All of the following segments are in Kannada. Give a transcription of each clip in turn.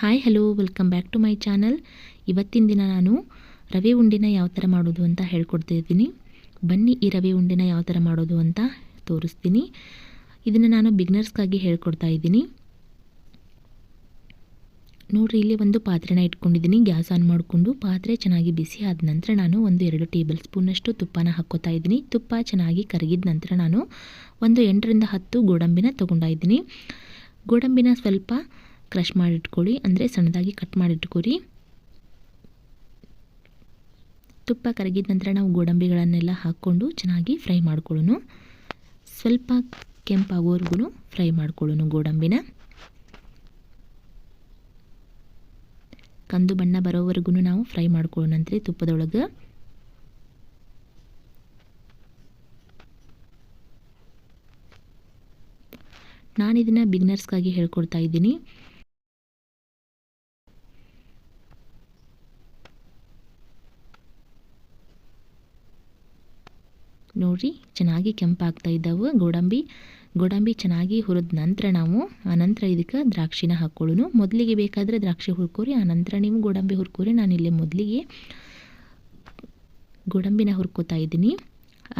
Hi hello welcome back to my channel ಇವತ್ತಿನ ದಿನ ನಾನು ರವೆ ಉಂಡೆನ ಯಾವ ಥರ ಮಾಡೋದು ಅಂತ ಹೇಳ್ಕೊಡ್ತಿದ್ದೀನಿ ಬನ್ನಿ ಈ ರವೆ ಉಂಡೆನ ಯಾವ ಥರ ಮಾಡೋದು ಅಂತ ತೋರಿಸ್ತೀನಿ. ಇದನ್ನು ನಾನು ಬಿಗ್ನರ್ಸ್ಗಾಗಿ ಹೇಳ್ಕೊಡ್ತಾ ಇದ್ದೀನಿ. ನೋಡಿರಿ, ಇಲ್ಲಿ ಒಂದು ಪಾತ್ರೆನ ಇಟ್ಕೊಂಡಿದ್ದೀನಿ. ಗ್ಯಾಸ್ ಆನ್ ಮಾಡಿಕೊಂಡು ಪಾತ್ರೆ ಚೆನ್ನಾಗಿ ಬಿಸಿ ಆದ ನಂತರ ನಾನು ಒಂದು ಎರಡು ಟೇಬಲ್ ಸ್ಪೂನಷ್ಟು ತುಪ್ಪನ ಹಾಕ್ಕೋತಾ ಇದ್ದೀನಿ. ತುಪ್ಪ ಚೆನ್ನಾಗಿ ಕರಗಿದ ನಂತರ ನಾನು ಒಂದು ಎಂಟರಿಂದ ಹತ್ತು ಗೋಡಂಬಿನ ತೊಗೊಂಡಿದ್ದೀನಿ ಗೋಡಂಬಿನ ಸ್ವಲ್ಪ ಕ್ರಷ್ ಮಾಡಿಟ್ಕೊಳ್ಳಿ, ಅಂದರೆ ಸಣ್ಣದಾಗಿ ಕಟ್ ಮಾಡಿಟ್ಕೊರಿ ತುಪ್ಪ ಕರಗಿದ ನಂತರ ನಾವು ಗೋಡಂಬಿಗಳನ್ನೆಲ್ಲ ಹಾಕ್ಕೊಂಡು ಚೆನ್ನಾಗಿ ಫ್ರೈ ಮಾಡ್ಕೊಳ್ಳೋಣ. ಸ್ವಲ್ಪ ಕೆಂಪಾಗೋವರೆಗೂ ಫ್ರೈ ಮಾಡ್ಕೊಳ್ಳೋಣ ಗೋಡಂಬಿನ. ಕಂದು ಬಣ್ಣ ಬರೋವರೆಗೂ ನಾವು ಫ್ರೈ ಮಾಡ್ಕೊಳ್ಳೋಣಂತ್ರಿ ತುಪ್ಪದೊಳಗೆ. ನಾನು ಇದನ್ನು ಬಿಗ್ನರ್ಸ್ಗಾಗಿ ಹೇಳ್ಕೊಡ್ತಾ ಇದ್ದೀನಿ. ನೋಡಿರಿ ಚೆನ್ನಾಗಿ ಕೆಂಪಾಗ್ತಾ ಇದ್ದಾವೆ. ಗೋಡಂಬಿ ಗೋಡಂಬಿ ಚೆನ್ನಾಗಿ ಹುರಿದ ನಂತರ ನಾವು ಆನಂತರ ಇದಕ್ಕೆ ದ್ರಾಕ್ಷಿನ ಹಾಕ್ಕೊಳ್ಳೋಣ ಮೊದಲಿಗೆ ಬೇಕಾದರೆ ದ್ರಾಕ್ಷಿ ಹುರ್ಕೋರಿ ಆನಂತರ ನೀವು ಗೋಡಂಬಿ ಹುರ್ಕೋರಿ. ನಾನಿಲ್ಲಿ ಮೊದಲಿಗೆ ಗೋಡಂಬಿನ ಹುರ್ಕೋತಾ ಇದ್ದೀನಿ.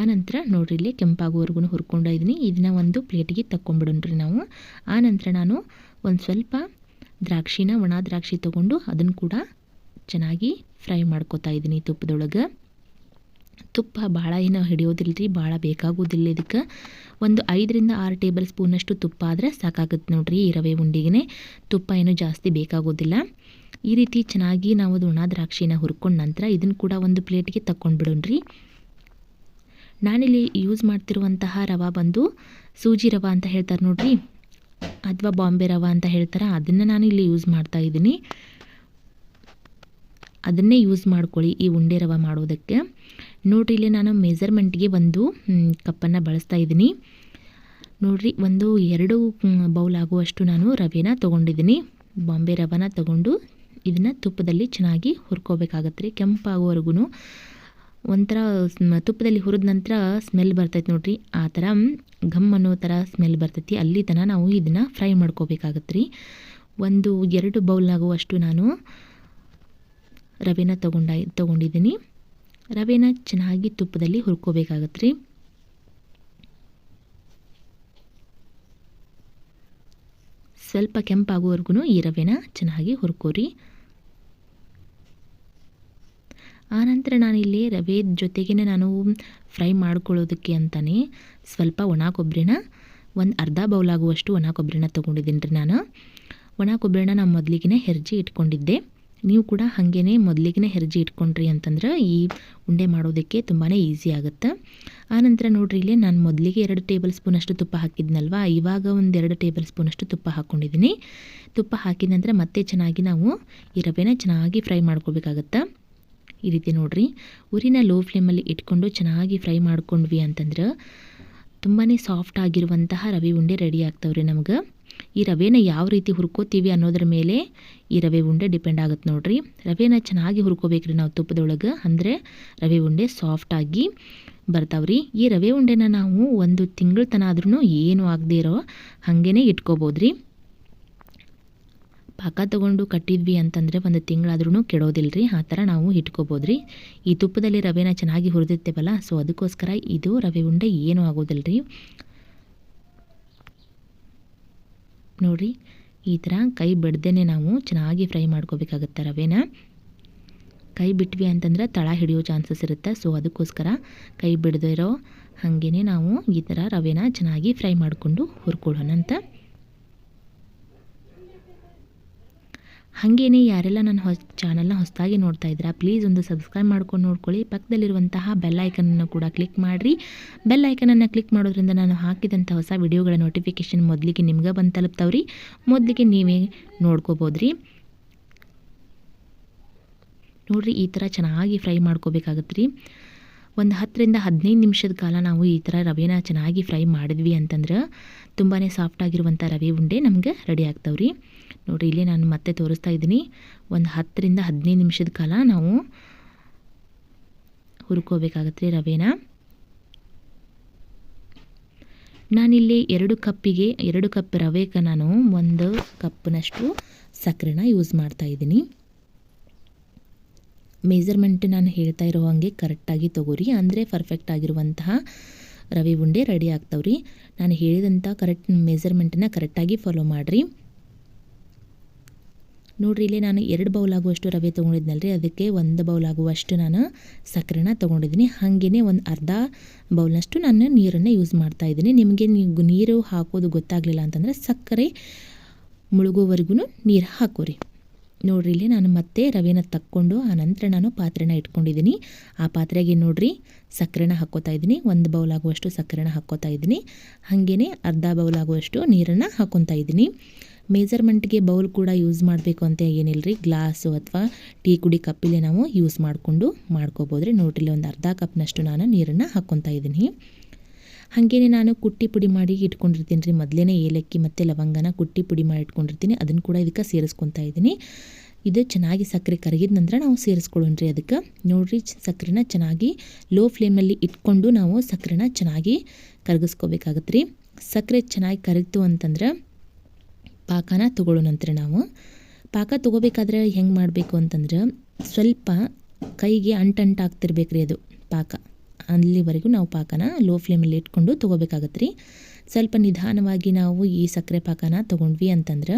ಆನಂತರ ನೋಡ್ರಿ, ಇಲ್ಲಿ ಕೆಂಪಾಗುವವರೆಗೂ ಹುರ್ಕೊಂಡ ಇದ್ದೀನಿ. ಇದನ್ನ ಒಂದು ಪ್ಲೇಟಿಗೆ ರೀ ನಾವು. ಆನಂತರ ನಾನು ಒಂದು ಸ್ವಲ್ಪ ದ್ರಾಕ್ಷಿನ, ಒಣ ದ್ರಾಕ್ಷಿ ತೊಗೊಂಡು ಅದನ್ನು ಕೂಡ ಚೆನ್ನಾಗಿ ಫ್ರೈ ಮಾಡ್ಕೋತಾ ಇದ್ದೀನಿ ತುಪ್ಪದೊಳಗೆ. ತುಪ್ಪ ಭಾಳ ಏನು ಹಿಡಿಯೋದಿಲ್ಲ ರೀ ಭಾಳ ಬೇಕಾಗೋದಿಲ್ಲ ಇದಕ್ಕೆ. ಒಂದು ಐದರಿಂದ ಆರು ಟೇಬಲ್ ಸ್ಪೂನಷ್ಟು ತುಪ್ಪ ಆದರೆ ಸಾಕಾಗುತ್ತೆ ನೋಡಿರಿ ಈ ರವೆ ಉಂಡಿಗೆ ತುಪ್ಪ ಏನು ಜಾಸ್ತಿ ಬೇಕಾಗೋದಿಲ್ಲ. ಈ ರೀತಿ ಚೆನ್ನಾಗಿ ನಾವು ಅದು ಒಣ ದ್ರಾಕ್ಷಿನ ಹುರ್ಕೊಂಡ ನಂತರ ಇದನ್ನು ಕೂಡ ಒಂದು ಪ್ಲೇಟ್ಗೆ ತಗೊಂಡ್ಬಿಡೋಣ್ರಿ ನಾನಿಲ್ಲಿ ಯೂಸ್ ಮಾಡ್ತಿರುವಂತಹ ರವೆ ಬಂದು ಸೂಜಿ ರವೆ ಅಂತ ಹೇಳ್ತಾರೆ ನೋಡಿರಿ ಅಥವಾ ಬಾಂಬೆ ರವೆ ಅಂತ ಹೇಳ್ತಾರೆ, ಅದನ್ನು ನಾನು ಇಲ್ಲಿ ಯೂಸ್ ಮಾಡ್ತಾ ಇದ್ದೀನಿ. ಅದನ್ನೇ ಯೂಸ್ ಮಾಡ್ಕೊಳ್ಳಿ ಈ ಉಂಡೆ ರವೆ ಮಾಡೋದಕ್ಕೆ. ನೋಡಿರಿ, ಇಲ್ಲಿ ನಾನು ಮೆಜರ್ಮೆಂಟ್ಗೆ ಒಂದು ಕಪ್ಪನ್ನು ಬಳಸ್ತಾ ಇದ್ದೀನಿ. ನೋಡಿರಿ, ಒಂದು, ಎರಡು ಬೌಲ್ ಆಗುವಷ್ಟು ನಾನು ರವೆನ ತೊಗೊಂಡಿದ್ದೀನಿ. ಬಾಂಬೆ ರವೆನ ತೊಗೊಂಡು ಇದನ್ನು ತುಪ್ಪದಲ್ಲಿ ಚೆನ್ನಾಗಿ ಹುರ್ಕೋಬೇಕಾಗತ್ತೆ ರೀ ಕೆಂಪಾಗೋವರೆಗೂ ಒಂಥರ ತುಪ್ಪದಲ್ಲಿ ಹುರಿದ ನಂತರ ಸ್ಮೆಲ್ ಬರ್ತೈತೆ ನೋಡಿರಿ. ಆ ಥರ ಘಮ್ ಅನ್ನೋ ಥರ ಸ್ಮೆಲ್ ಬರ್ತೈತಿ. ಅಲ್ಲಿ ತನಕ ನಾವು ಇದನ್ನು ಫ್ರೈ ಮಾಡ್ಕೋಬೇಕಾಗತ್ತೆ ರೀ. ಒಂದು, ಎರಡು ಬೌಲ್ ಆಗುವಷ್ಟು ನಾನು ರವೆನ ತೊಗೊಂಡ ತೊಗೊಂಡಿದ್ದೀನಿ. ರವೆನ ಚೆನ್ನಾಗಿ ತುಪ್ಪದಲ್ಲಿ ಹುರ್ಕೋಬೇಕಾಗತ್ತೆ ರೀ ಸ್ವಲ್ಪ ಕೆಂಪಾಗುವವರೆಗೂ ಈ ರವೆನ ಚೆನ್ನಾಗಿ ಹುರ್ಕೋರಿ. ಆನಂತರ ನಾನಿಲ್ಲಿ ರವೆ ಜೊತೆಗೇ ನಾನು ಫ್ರೈ ಮಾಡ್ಕೊಳ್ಳೋದಕ್ಕೆ ಅಂತಲೇ ಸ್ವಲ್ಪ ಒಣ ಕೊಬ್ಬರಿನ ಒಂದು ಅರ್ಧ ಬೌಲಾಗುವಷ್ಟು ಒಣ ಕೊಬ್ಬರಿನ ತೊಗೊಂಡಿದ್ದೀನಿ ರೀ ನಾನು. ಒಣ ಕೊಬ್ಬರಿನ ನಾನು ಮೊದಲಿಗೆ ಹೆರ್ಜಿ ಇಟ್ಕೊಂಡಿದ್ದೆ. ನೀವು ಕೂಡ ಹಾಗೇ ಮೊದಲಿಗೆ ಹೆರ್ಜಿ ಇಟ್ಕೊಂಡ್ರಿ ಅಂತಂದ್ರೆ ಈ ಉಂಡೆ ಮಾಡೋದಕ್ಕೆ ತುಂಬಾ ಈಸಿ ಆಗುತ್ತೆ. ಆನಂತರ ನೋಡ್ರಿ ಇಲ್ಲಿ ನಾನು ಮೊದಲಿಗೆ ಎರಡು ಟೇಬಲ್ ಸ್ಪೂನಷ್ಟು ತುಪ್ಪ ಹಾಕಿದ್ನಲ್ವ? ಇವಾಗ ಒಂದು ಎರಡು ಟೇಬಲ್ ಸ್ಪೂನಷ್ಟು ತುಪ್ಪ ಹಾಕ್ಕೊಂಡಿದ್ದೀನಿ ತುಪ್ಪ ಹಾಕಿದ ನಂತರ ಮತ್ತೆ ಚೆನ್ನಾಗಿ ನಾವು ಈ ರವೆನ ಚೆನ್ನಾಗಿ ಫ್ರೈ ಮಾಡ್ಕೋಬೇಕಾಗತ್ತೆ? ಈ ರೀತಿ ನೋಡಿರಿ. ಉರಿನ ಲೋ ಫ್ಲೇಮಲ್ಲಿ ಇಟ್ಕೊಂಡು ಚೆನ್ನಾಗಿ ಫ್ರೈ ಮಾಡ್ಕೊಂಡ್ವಿ ಅಂತಂದ್ರೆ ತುಂಬಾ ಸಾಫ್ಟ್ ಆಗಿರುವಂತಹ ರವೆ ಉಂಡೆ ರೆಡಿ ಆಗ್ತಾವ್ರಿ ನಮ್ಗೆ. ಈ ರವೆನ ಯಾವ ರೀತಿ ಹುರ್ಕೋತೀವಿ ಅನ್ನೋದ್ರ ಮೇಲೆ ಈ ರವೆ ಉಂಡೆ ಡಿಪೆಂಡ್ ಆಗುತ್ತೆ ನೋಡ್ರಿ. ರವೆನ ಚೆನ್ನಾಗಿ ಹುರ್ಕೋಬೇಕ್ರಿ ನಾವು ತುಪ್ಪದೊಳಗೆ. ಅಂದರೆ ರವೆ ಉಂಡೆ ಸಾಫ್ಟಾಗಿ ಬರ್ತಾವ್ರಿ. ಈ ರವೆ ಉಂಡೆನ ನಾವು ಒಂದು ತಿಂಗಳ ತನ ಆದ್ರೂ ಏನು ಆಗದೆ ಇರೋ ಹಾಗೇ ಇಟ್ಕೋಬೋದ್ರಿ. ಪಾಕ ತಗೊಂಡು ಕಟ್ಟಿದ್ವಿ ಅಂತಂದರೆ ಒಂದು ತಿಂಗಳಾದ್ರೂ ಕೆಡೋದಿಲ್ಲ ರೀ ಆ ಥರ ನಾವು ಇಟ್ಕೋಬೋದ್ರಿ. ಈ ತುಪ್ಪದಲ್ಲಿ ರವೆನ ಚೆನ್ನಾಗಿ ಹುರಿದಿರ್ತೇವಲ್ಲ ಸೊ ಅದಕ್ಕೋಸ್ಕರ ಇದು ರವೆ ಉಂಡೆ ಏನೂ ಆಗೋದಿಲ್ಲ ರೀ ನೋಡಿರಿ, ಈ ಥರ ಕೈ ಬಿಡ್ದೇ ನಾವು ಚೆನ್ನಾಗಿ ಫ್ರೈ ಮಾಡ್ಕೋಬೇಕಾಗುತ್ತೆ ರವೆನ. ಕೈ ಬಿಟ್ವಿ ಅಂತಂದ್ರೆ ತಳ ಹಿಡಿಯೋ ಚಾನ್ಸಸ್ ಇರುತ್ತೆ. ಸೊ ಅದಕ್ಕೋಸ್ಕರ ಕೈ ಬಿಡದಿರೋ ಹಾಗೇ ನಾವು ಈ ಥರ ರವೆನ ಚೆನ್ನಾಗಿ ಫ್ರೈ ಮಾಡಿಕೊಂಡು ಹುರ್ಕೊಳ್ಳೋಣ ಹಾಗೇನೆ ಯಾರೆಲ್ಲ ನನ್ನ ಹೊಸ ಚಾನಲ್ನ ಹೊಸದಾಗಿ ನೋಡ್ತಾ ಇದ್ದೀರಾ ಪ್ಲೀಸ್ ಒಂದು ಸಬ್ಸ್ಕ್ರೈಬ್ ಮಾಡ್ಕೊಂಡು ನೋಡ್ಕೊಳ್ಳಿ. ಪಕ್ಕದಲ್ಲಿರುವಂತಹ ಬೆಲ್ ಐಕನನ್ನು ಕೂಡ ಕ್ಲಿಕ್ ಮಾಡಿರಿ. ಬೆಲ್ ಐಕನನ್ನು ಕ್ಲಿಕ್ ಮಾಡೋದ್ರಿಂದ ನಾನು ಹಾಕಿದಂಥ ಹೊಸ ವಿಡಿಯೋಗಳ ನೋಟಿಫಿಕೇಷನ್ ಮೊದಲಿಗೆ ನಿಮ್ಗೆ ಬಂದು ತಲುಪ್ತಾವ್ರಿ. ಮೊದಲಿಗೆ ನೀವೇ ನೋಡ್ಕೋಬೋದ್ರಿ. ನೋಡಿರಿ, ಈ ಥರ ಚೆನ್ನಾಗಿ ಫ್ರೈ ಮಾಡ್ಕೋಬೇಕಾಗತ್ತೆ ರೀ ಒಂದು ಹತ್ತರಿಂದ ಹದಿನೈದು ನಿಮಿಷದ ಕಾಲ ನಾವು ಈ ಥರ ರವೆನ ಚೆನ್ನಾಗಿ ಫ್ರೈ ಮಾಡಿದ್ವಿ ಅಂತಂದ್ರೆ ತುಂಬಾ ಸಾಫ್ಟಾಗಿರುವಂಥ ರವೆ ಉಂಡೆ ನಮಗೆ ರೆಡಿ ಆಗ್ತಾವ್ರಿ. ನೋಡಿರಿ ಇಲ್ಲಿ ನಾನು ಮತ್ತೆ ತೋರಿಸ್ತಾ ಇದ್ದೀನಿ. ಒಂದು ಹತ್ತರಿಂದ ಹದಿನೈದು ನಿಮಿಷದ ಕಾಲ ನಾವು ಹುರ್ಕೋಬೇಕಾಗತ್ತೆ ರವೆನ. ನಾನಿಲ್ಲಿ ಎರಡು ಕಪ್ಪಿಗೆ, ಎರಡು ಕಪ್ ರವೆಗೆ ನಾನು ಒಂದು ಕಪ್ನಷ್ಟು ಸಕ್ಕರೆನ ಯೂಸ್ ಮಾಡ್ತಾ ಇದ್ದೀನಿ. ಮೆಜರ್ಮೆಂಟ್ ನಾನು ಹೇಳ್ತಾ ಇರೋ ಹಾಗೆ ಕರೆಕ್ಟಾಗಿ ತೊಗೋರಿ. ಅಂದರೆ ಪರ್ಫೆಕ್ಟ್ ಆಗಿರುವಂತಹ ರವೆ ಉಂಡೆ ರೆಡಿ ಆಗ್ತಾವ್ರಿ. ನಾನು ಹೇಳಿದಂಥ ಕರೆಕ್ಟ್ ಮೆಜರ್ಮೆಂಟನ್ನ ಕರೆಕ್ಟಾಗಿ ಫಾಲೋ ಮಾಡಿರಿ. ನೋಡಿರಿ, ಇಲ್ಲಿ ನಾನು ಎರಡು ಬೌಲ್ ಆಗುವಷ್ಟು ರವೆ ತೊಗೊಂಡಿದ್ನಲ್ರಿ. ಅದಕ್ಕೆ ಒಂದು ಬೌಲ್ ಆಗುವಷ್ಟು ನಾನು ಸಕ್ಕರೆನ ತೊಗೊಂಡಿದ್ದೀನಿ. ಹಾಗೆಯೇ ಒಂದು ಅರ್ಧ ಬೌಲ್ನಷ್ಟು ನಾನು ನೀರನ್ನು ಯೂಸ್ ಮಾಡ್ತಾ ಇದ್ದೀನಿ. ನಿಮಗೆ ನೀರು ಹಾಕೋದು ಗೊತ್ತಾಗಲಿಲ್ಲ ಅಂತಂದರೆ ಸಕ್ಕರೆ ಮುಳುಗೋವರೆಗೂ ನೀರು ಹಾಕೋರಿ. ನೋಡ್ರಿ, ಇಲ್ಲಿ ನಾನು ಮತ್ತೆ ರವೆನ ತಕ್ಕೊಂಡು ಆನಂತರ ನಾನು ಪಾತ್ರೆನ ಇಟ್ಕೊಂಡಿದ್ದೀನಿ. ಆ ಪಾತ್ರೆಗೆ ನೋಡ್ರಿ, ಸಕ್ಕರೆನ ಹಾಕೋತಾ ಇದ್ದೀನಿ. ಒಂದು ಬೌಲ್ ಆಗುವಷ್ಟು ಸಕ್ಕರೆನ ಹಾಕ್ಕೋತಾ ಇದ್ದೀನಿ. ಹಾಗೆಯೇ ಅರ್ಧ ಬೌಲ್ ಆಗುವಷ್ಟು ನೀರನ್ನು ಹಾಕ್ಕೊತಾ ಇದ್ದೀನಿ. ಮೆಜರ್ಮೆಂಟ್ಗೆ ಬೌಲ್ ಕೂಡ ಯೂಸ್ ಮಾಡಬೇಕು ಅಂತ ಏನಿಲ್ಲ ರೀ ಗ್ಲಾಸು ಅಥವಾ ಟೀ ಕುಡಿ ಕಪ್ಪಿಲೆ ನಾವು ಯೂಸ್ ಮಾಡಿಕೊಂಡು ಮಾಡ್ಕೋಬೋದು ನೋಡ್ರಿ, ಒಂದು ಅರ್ಧ ಕಪ್ನಷ್ಟು ನಾನು ನೀರನ್ನು ಹಾಕ್ಕೊತಾ ಇದ್ದೀನಿ. ಹಾಗೇನೇ ನಾನು ಕುಟ್ಟಿ ಪುಡಿ ಮಾಡಿ ಇಟ್ಕೊಂಡಿರ್ತೀನಿ ರೀ ಮೊದಲೇ ಏಲಕ್ಕಿ ಮತ್ತು ಲವಂಗನ ಕುಟ್ಟಿ ಪುಡಿ ಮಾಡಿ ಇಟ್ಕೊಂಡಿರ್ತೀನಿ. ಅದನ್ನು ಕೂಡ ಇದಕ್ಕೆ ಸೇರಿಸ್ಕೊತಾ ಇದ್ದೀನಿ. ಇದು ಚೆನ್ನಾಗಿ ಸಕ್ಕರೆ ಕರಗಿದ ನಂತರ ನಾವು ಸೇರಿಸ್ಕೊಳ್ಳೋಣ್ರಿ ಅದಕ್ಕೆ. ನೋಡಿರಿ ಸಕ್ಕರೆನ ಚೆನ್ನಾಗಿ ಲೋ ಫ್ಲೇಮಲ್ಲಿ ಇಟ್ಕೊಂಡು ನಾವು ಸಕ್ಕರೆನ ಚೆನ್ನಾಗಿ ಕರಗಿಸ್ಕೋಬೇಕಾಗತ್ತೆ ರೀ ಸಕ್ಕರೆ ಚೆನ್ನಾಗಿ ಕರಗಿತು ಅಂತಂದ್ರೆ ಪಾಕನ ತೊಗೊಳ್ಳೋಣಂತ್ರಿ ನಾವು ಪಾಕ ತೊಗೋಬೇಕಾದ್ರೆ ಹೆಂಗೆ ಮಾಡಬೇಕು ಅಂತಂದ್ರೆ ಸ್ವಲ್ಪ ಕೈಗೆ ಅಂಟಂಟಾಗ್ತಿರ್ಬೇಕು ರೀ ಅದು ಪಾಕ. ಅಲ್ಲಿವರೆಗೂ ನಾವು ಪಾಕನ ಲೋ ಫ್ಲೇಮಲ್ಲಿ ಇಟ್ಕೊಂಡು ತೊಗೋಬೇಕಾಗತ್ತೆ ರೀ. ಸ್ವಲ್ಪ ನಿಧಾನವಾಗಿ ನಾವು ಈ ಸಕ್ಕರೆ ಪಾಕನ ತೊಗೊಂಡ್ವಿ ಅಂತಂದ್ರೆ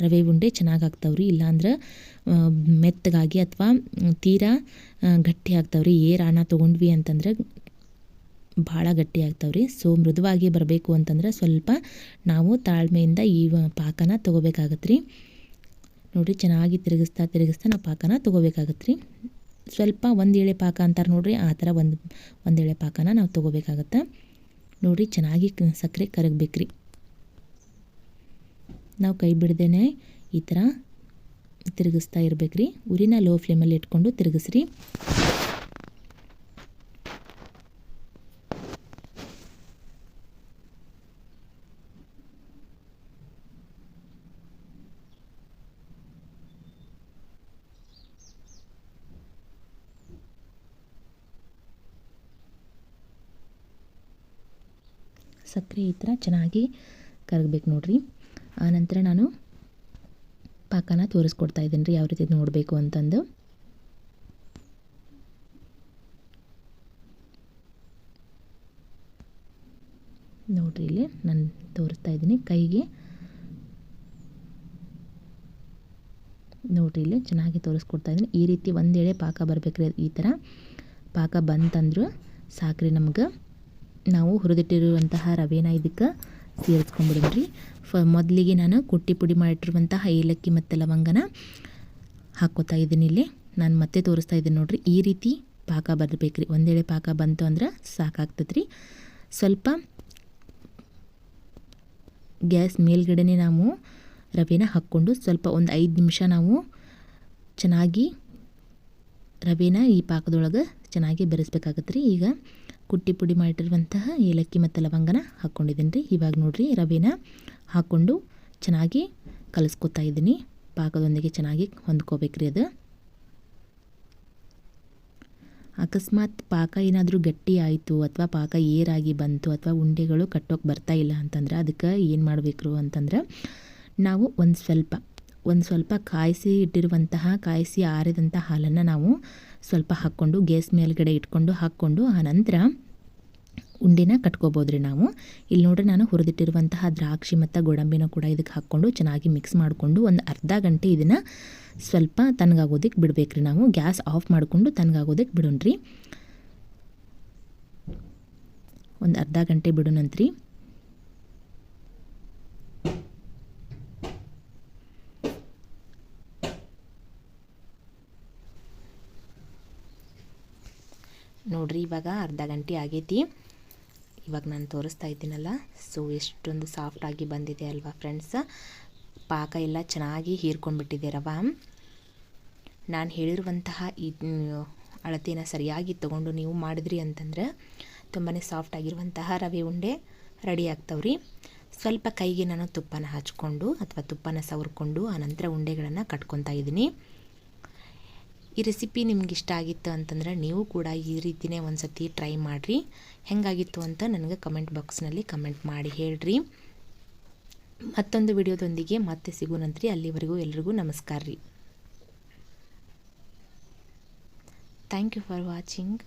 ರವೆ ಉಂಡೆ ಚೆನ್ನಾಗಿ ಆಗ್ತಾವ್ರಿ ಇಲ್ಲಾಂದ್ರೆ ಮೆತ್ತಗಾಗಿ ಅಥವಾ ತೀರಾ ಗಟ್ಟಿ ಆಗ್ತಾವ್ರಿ. ಏರಾಣ ತೊಗೊಂಡ್ವಿ ಅಂತಂದ್ರೆ ಭಾಳ ಗಟ್ಟಿ ಆಗ್ತಾವ್ರಿ. ಸೊ ಮೃದುವಾಗಿ ಬರಬೇಕು ಅಂತಂದ್ರೆ ಸ್ವಲ್ಪ ನಾವು ತಾಳ್ಮೆಯಿಂದ ಈ ಪಾಕನ ತೊಗೋಬೇಕಾಗತ್ತೆ ರೀ ನೋಡಿರಿ, ಚೆನ್ನಾಗಿ ತಿರುಗಿಸ್ತಾ ತಿರುಗಿಸ್ತಾ ನಾವು ಪಾಕನ ತೊಗೋಬೇಕಾಗತ್ತೆ ರೀ ಸ್ವಲ್ಪ ಒಂದು ಎಳೆ ಪಾಕ ಅಂತಾರೆ ನೋಡಿರಿ, ಆ ಥರ ಒಂದು ಒಂದು ಎಳೆ ಪಾಕನ ನಾವು ತೊಗೋಬೇಕಾಗತ್ತೆ. ನೋಡಿರಿ, ಚೆನ್ನಾಗಿ ಸಕ್ಕರೆ ಕರಗಬೇಕ್ರಿ. ನಾವು ಕೈ ಬಿಡ್ದೇ ಈ ಥರ ತಿರುಗಿಸ್ತಾ ಇರಬೇಕ್ರಿ. ಉರಿನ ಲೋ ಫ್ಲೇಮಲ್ಲಿ ಇಟ್ಕೊಂಡು ತಿರುಗಿಸ್ರಿ. ಸಕ್ಕರೆ ಈ ಥರ ಚೆನ್ನಾಗಿ ಕರಗಬೇಕು ನೋಡಿರಿ. ಆನಂತರ ನಾನು ಪಾಕನ ತೋರಿಸ್ಕೊಡ್ತಾ ಇದ್ದೀನಿ ರೀ, ಯಾವ ರೀತಿ ನೋಡಬೇಕು ಅಂತಂದು. ನೋಡಿರಿ ಇಲ್ಲಿ ನಾನು ತೋರಿಸ್ತಾ ಇದ್ದೀನಿ ಕೈಗೆ. ನೋಡಿರಿ ಇಲ್ಲಿ ಚೆನ್ನಾಗಿ ತೋರಿಸ್ಕೊಡ್ತಾ ಇದ್ದೀನಿ. ಈ ರೀತಿ ಒಂದೇಳೆ ಪಾಕ ಬರಬೇಕ್ರಿ ಈ ಥರ. ಪಾಕ ಬಂತಂದ್ರೆ ಸಾಕ್ರಿ ನಮ್ಗೆ. ನಾವು ಹುರಿದಿಟ್ಟಿರುವಂತಹ ರವೆನ ಇದಕ್ಕೆ ಸೇರಿಸ್ಕೊಂಡ್ಬಿಡೋಣ್ರಿ ಫ, ಮೊದಲಿಗೆ ನಾನು ಕುಟ್ಟಿ ಪುಡಿ ಮಾಡಿಟ್ಟಿರುವಂತಹ ಏಲಕ್ಕಿ ಮತ್ತು ಲವಂಗನ ಹಾಕ್ಕೋತಾ ಇದ್ದೀನಿ ಇಲ್ಲಿ. ನಾನು ಮತ್ತೆ ತೋರಿಸ್ತಾ ಇದ್ದೀನಿ ನೋಡಿರಿ. ಈ ರೀತಿ ಪಾಕ ಬರಬೇಕು ರೀ ಒಂದೇಳೆ ಪಾಕ ಬಂತು ಅಂದ್ರೆ ಸಾಕಾಗ್ತದ್ರಿ. ಸ್ವಲ್ಪ ಗ್ಯಾಸ್ ಮೇಲ್ಗಡೆನೇ ನಾವು ರವೆನ ಹಾಕ್ಕೊಂಡು ಸ್ವಲ್ಪ ಒಂದು ಐದು ನಿಮಿಷ ನಾವು ಚೆನ್ನಾಗಿ ರವೆನ ಈ ಪಾಕದೊಳಗೆ ಚೆನ್ನಾಗಿ ಬೆರೆಸ್ಬೇಕಾಗತ್ತೆ ರೀ ಈಗ ಕುಟ್ಟಿ ಪುಡಿ ಮಾಡಿರುವಂತಹ ಏಲಕ್ಕಿ ಮತ್ತು ಲವಂಗನ ಹಾಕ್ಕೊಂಡಿದ್ದೀನಿ ರೀ. ಇವಾಗ ನೋಡಿರಿ ರವೆನ ಹಾಕ್ಕೊಂಡು ಚೆನ್ನಾಗಿ ಕಲಿಸ್ಕೊತಾ ಇದ್ದೀನಿ. ಪಾಕದೊಂದಿಗೆ ಚೆನ್ನಾಗಿ ಹೊಂದ್ಕೋಬೇಕ್ರಿ ಅದು. ಅಕಸ್ಮಾತ್ ಪಾಕ ಏನಾದರೂ ಗಟ್ಟಿ ಆಯಿತು ಅಥವಾ ಪಾಕ ಏರಾಗಿ ಬಂತು ಅಥವಾ ಉಂಡೆಗಳು ಕಟ್ಟೋಕೆ ಬರ್ತಾ ಇಲ್ಲ ಅಂತಂದ್ರೆ ಅದಕ್ಕೆ ಏನು ಮಾಡಬೇಕು ಅಂತಂದ್ರೆ ನಾವು ಒಂದು ಸ್ವಲ್ಪ ಒಂದು ಸ್ವಲ್ಪ ಕಾಯಿಸಿ ಇಟ್ಟಿರುವಂತಹ, ಕಾಯಿಸಿ ಆರಿದಂಥ ಹಾಲನ್ನು ನಾವು ಸ್ವಲ್ಪ ಹಾಕ್ಕೊಂಡು, ಗ್ಯಾಸ್ ಮೇಲ್ಗಡೆ ಇಟ್ಕೊಂಡು ಹಾಕ್ಕೊಂಡು ಆ ನಂತರ ಉಂಡಿನ ಕಟ್ಕೋಬೋದು ರೀ ನಾವು. ಇಲ್ಲಿ ನೋಡ್ರಿ ನಾನು ಹುರಿದಿಟ್ಟಿರುವಂತಹ ದ್ರಾಕ್ಷಿ ಮತ್ತು ಗೋಡಂಬಿನ ಕೂಡ ಇದಕ್ಕೆ ಹಾಕ್ಕೊಂಡು ಚೆನ್ನಾಗಿ ಮಿಕ್ಸ್ ಮಾಡಿಕೊಂಡು ಒಂದು ಅರ್ಧ ಗಂಟೆ ಇದನ್ನು ಸ್ವಲ್ಪ ತಣ್ಣಗಾಗೋದಕ್ಕೆ ಬಿಡಬೇಕ್ರಿ ನಾವು. ಗ್ಯಾಸ್ ಆಫ್ ಮಾಡಿಕೊಂಡು ತನಗಾಗೋದಕ್ಕೆ ಬಿಡೋಣ್ರಿ. ಒಂದು ಅರ್ಧ ಗಂಟೆ ಬಿಡೋಣಂತ್ರಿ ನೋಡ್ರಿ ಇವಾಗ ಅರ್ಧ ಗಂಟೆ ಆಗೈತಿ. ಇವಾಗ ನಾನು ತೋರಿಸ್ತಾ ಇದ್ದೀನಲ್ಲ? ಸೊ ಎಷ್ಟೊಂದು ಸಾಫ್ಟಾಗಿ ಬಂದಿದೆ ಅಲ್ವಾ ಫ್ರೆಂಡ್ಸ್ ಪಾಕ ಎಲ್ಲ ಚೆನ್ನಾಗಿ ಹೀರ್ಕೊಂಡ್ಬಿಟ್ಟಿದೆ ರವ. ನಾನು ಹೇಳಿರುವಂತಹ ಈ ಅಳತೆನ ಸರಿಯಾಗಿ ತೊಗೊಂಡು ನೀವು ಮಾಡಿದ್ರಿ ಅಂತಂದ್ರೆ ತುಂಬಾ ಸಾಫ್ಟಾಗಿರುವಂತಹ ರವೆ ಉಂಡೆ ರೆಡಿ ಆಗ್ತಾವ್ರಿ. ಸ್ವಲ್ಪ ಕೈಗೆ ನಾನು ತುಪ್ಪನ ಹಚ್ಕೊಂಡು ಅಥವಾ ತುಪ್ಪನ ಸವರ್ಕೊಂಡು ಆನಂತರ ಉಂಡೆಗಳನ್ನು ಕಟ್ಕೊತಾ ಇದ್ದೀನಿ. ಈ ರೆಸಿಪಿ ನಿಮ್ಗೆ ಇಷ್ಟ ಆಗಿತ್ತು ಅಂತಂದ್ರೆ ನೀವು ಕೂಡ ಈ ರೀತಿನೇ ಒಂದು ಸತಿ ಟ್ರೈ ಮಾಡಿರಿ. ಹೆಂಗಾಗಿತ್ತು ಅಂತ ನನಗೆ ಕಮೆಂಟ್ ಬಾಕ್ಸ್ನಲ್ಲಿ ಕಮೆಂಟ್ ಮಾಡಿ ಹೇಳ್ರಿ. ಮತ್ತೊಂದು ವಿಡಿಯೋದೊಂದಿಗೆ ಮತ್ತೆ ಸಿಗೋಣಂತ್ರಿ ಅಲ್ಲಿವರೆಗೂ ಎಲ್ರಿಗೂ ನಮಸ್ಕಾರ ರೀ. Thank you for watching